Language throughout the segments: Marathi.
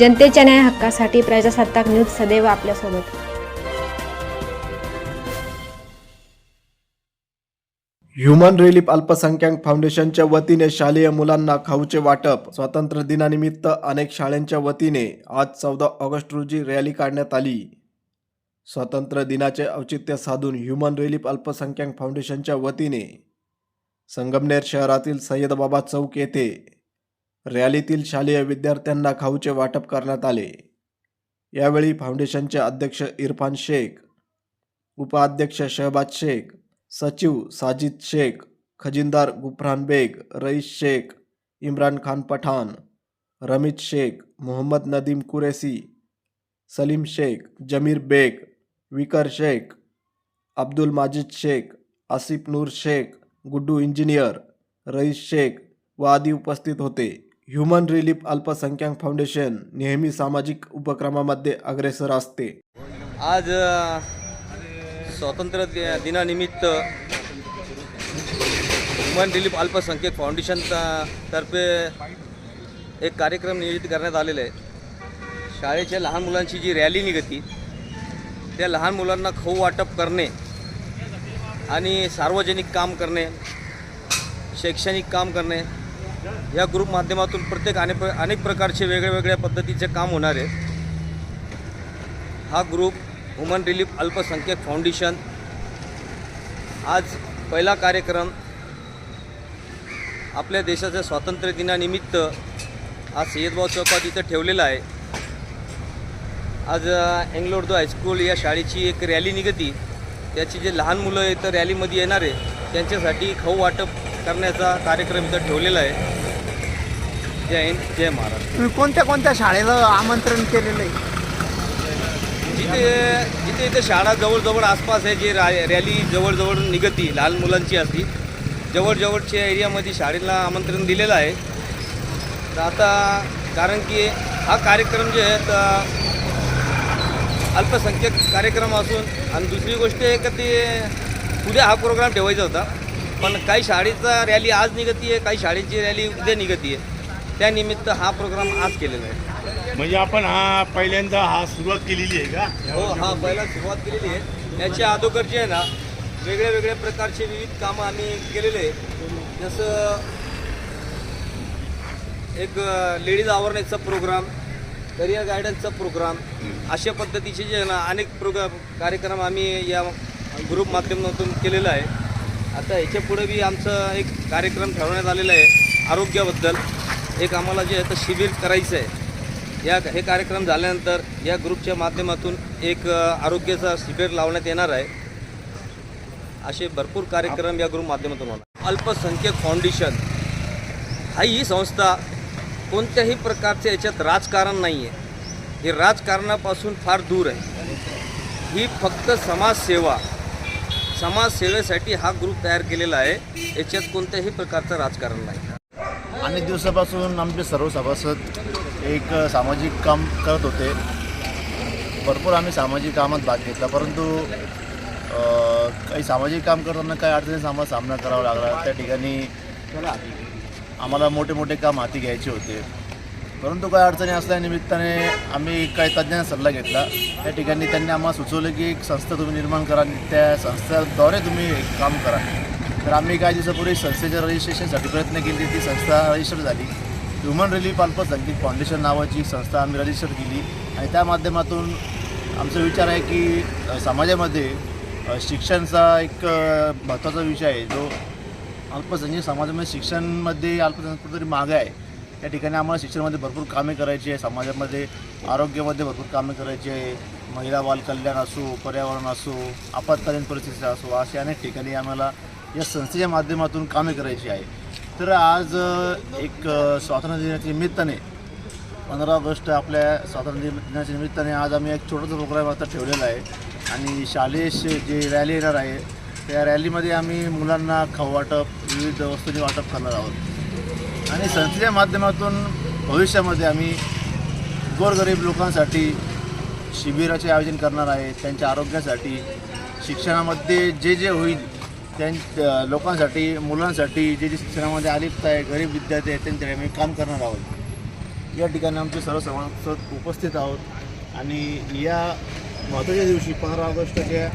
जनतेच्या न्याय हक्कासाठी प्रजासत्ताक न्यूज सदैव आपल्यासोबत. ह्युमन रिलीफ अल्पसंख्याक फाउंडेशनच्या वतीने शालेय मुलांना खाऊचे वाटप. स्वातंत्र्य दिनानिमित्त अनेक शाळांच्या वतीने आज चौदा ऑगस्ट रोजी रॅली काढण्यात आली. स्वातंत्र्य दिनाचे औचित्य साधून ह्युमन रिलीफ अल्पसंख्याक फाउंडेशनच्या वतीने संगमनेर शहरातील सय्यदबाबा चौक येथे रॅलीतील शालेय विद्यार्थ्यांना खाऊचे वाटप करण्यात आले. यावेळी फाउंडेशनचे अध्यक्ष इरफान शेख उपाध्यक्ष शहबाज शेख सचिव साजिद शेख खजिनदार गुफरान बेग रईस शेख इम्रान खान पठाण रमीज शेख मोहम्मद नदीम कुरेसी सलीम शेख जमीर बेग विकर शेख अब्दुल माजिद शेख आसिफ नूर शेख गुड्डू इंजिनियर रईस शेख व आदी उपस्थित होते. ह्युमन रिलीफ अल्पसंख्याक फाउंडेशन नेहमी सामाजिक उपक्रमामध्ये अग्रेसर असते. आज स्वातंत्र्य दिनानिमित्त ह्युमन रिलीफ अल्पसंख्यक फाउंडेशन तर्फे एक कार्यक्रम नियोजित करण्यात आलेला आहे. शाळेच्या लहान मुलांची जी रॅली निघती त्या लहान मुलांना खाऊ वाटप करणे आणि सार्वजनिक काम करणे शैक्षणिक काम करणे या ग्रुप माध्यमातून प्रत्येक अनेक अनेक प्रकारचे वेगळ्या वेगळ्या पद्धतीचे काम होणार आहे. हा ग्रुप वुमन रिलीफ अल्पसंख्यक फाउंडेशन आज पहिला कार्यक्रम आपल्या देशाच्या स्वातंत्र्य दिनानिमित्त आज सय्यदभाऊ चौकात इथं ठेवलेला आहे. आज अँग्लो हायस्कूल या शाळेची एक रॅली निघती. त्याची जे लहान मुलं इथं रॅलीमध्ये येणार आहे त्यांच्यासाठी खाऊ वाटप करण्याचा कार्यक्रम इथं ठेवलेला आहे. जय हिंद जय महाराष्ट्र. तुम्ही कोणत्या कोणत्या शाळेला आमंत्रण केलेलं आहे? जिथे जिथे इथे शाळा जवळजवळ आसपास आहे जे रा रॅली जवळजवळ निघती लहान मुलांची असती. जवळजवळच्या एरियामध्ये शाळेला आमंत्रण दिलेलं आहे. तर आता कारण की हा कार्यक्रम जे आहे तर अल्पसंख्यक कार्यक्रम असून आणि दुसरी गोष्ट आहे का ते उद्या हा प्रोग्राम ठेवायचा होता. पण काही शाळेचा रॅली आज निघती आहे काही शाळेची रॅली उद्या निघती आहे त्यानिमित्त हा प्रोग्राम आज केलेला आहे. म्हणजे आपण हा पहिल्यांदा हा सुरुवात केलेली आहे का? हो हा पहिला सुरुवात केलेली आहे. याच्या अगोदर जे आहे ना वेगळ्या वेगळ्या प्रकारचे विविध कामं आम्ही केलेले आहे. जसं एक लेडीज अवेअरनेसचा प्रोग्राम करिअर गायडन्सचा प्रोग्राम अशा पद्धतीचे जे आहे ना अनेक प्रोग्राम कार्यक्रम आम्ही या ग्रुप माध्यमातून केलेला आहे. आता याच्यापुढे बी आमचं एक कार्यक्रम ठरवण्यात आलेला आहे आरोग्याबद्दल. एक आम्हाला जे आहे तर शिबिर करायचं आहे या हे कार्यक्रम झाल्यानंतर या ग्रुपच्या माध्यमातून एक आरोग्याचा शिबिर लावण्यात येणार आहे. असे भरपूर कार्यक्रम या ग्रुप माध्यमातून होणार. अल्पसंख्यक फाउंडेशन हा ही संस्था कोणत्याही प्रकारच्या याच्यात राजकारण नाही आहे हे राजकारणापासून फार दूर आहे. ही फक्त समाजसेवा समाजसेवेसाठी हा ग्रुप तयार केलेला आहे. याच्यात कोणत्याही प्रकारचं राजकारण नाही. अनेक दिवसापासून आमचे सर्व सभासद एक सामाजिक काम करत होते. भरपूर आम्ही सामाजिक कामात भाग घेतला परंतु काही सामाजिक काम करताना काही अडचणी आम्हाला सामना करावा लागला. त्या ठिकाणी आम्हाला मोठे मोठे काम हाती घ्यायचे होते. परंतु काही अडचणी असल्यानिमित्ताने आम्ही काही तज्ज्ञांचा सल्ला घेतला. त्या ठिकाणी त्यांनी आम्हाला सुचवलं की एक संस्था तुम्ही निर्माण करा आणि त्या संस्थेद्वारे तुम्ही एक काम करा. तर आम्ही काही दिवसापूर्वी संस्थेच्या रजिस्ट्रेशनसाठी प्रयत्न केले ती संस्था रजिस्टर झाली. ह्युमन रिलीफ अल्पसंख्यक फाउंडेशन नावाची संस्था आम्ही रजिस्टर केली. आणि त्या माध्यमातून आमचा विचार आहे की समाजामध्ये शिक्षणचा एक महत्त्वाचा विषय आहे. जो अल्पसंख्यक समाजामध्ये शिक्षणमध्ये अल्पसंख्यक कुठेतरी मागं आहे. त्या ठिकाणी आम्हाला शिक्षणामध्ये भरपूर कामे करायची आहे. समाजामध्ये आरोग्यामध्ये भरपूर कामे करायची आहे. महिला बालकल्याण असो पर्यावरण असो आपत्कालीन परिस्थिती असो अशा अनेक ठिकाणी आम्हाला या संस्थेच्या माध्यमातून कामे करायची आहे. तर आज एक स्वातंत्र्य दिनाच्या निमित्ताने पंधरा ऑगस्ट आपल्या स्वातंत्र्य दिनाच्या निमित्ताने आज आम्ही एक छोटासा प्रोग्राम आता ठेवलेला आहे. आणि शालेय जे रॅली येणार आहे त्या रॅलीमध्ये आम्ही मुलांना खाऊ वाटप विविध वस्तूंचे वाटप करणार आहोत. आणि संस्थेच्या माध्यमातून भविष्यामध्ये आम्ही गोरगरीब लोकांसाठी शिबिराचे आयोजन करणार आहे त्यांच्या आरोग्यासाठी शिक्षणामध्ये जे जे होईल त्यां लोकांसाठी मुलांसाठी जे जे शिक्षणामध्ये आलिप्त आहे गरीब विद्यार्थी आहेत त्यांच्याकडे आम्ही काम करणार आहोत. या ठिकाणी आमचे सर्व सभासद उपस्थित आहोत आणि या महत्त्वाच्या दिवशी पंधरा ऑगस्टच्या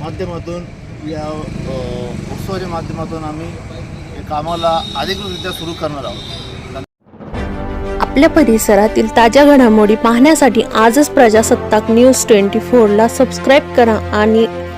माध्यमातून या उत्सवाच्या माध्यमातून आम्ही या कामाला अधिकृतरित्या सुरू करणार आहोत. आपल्या परिसरातील ताज्या घडामोडी पाहण्यासाठी आजच प्रजासत्ताक न्यूज ट्वेंटी फोरला सबस्क्राईब करा आणि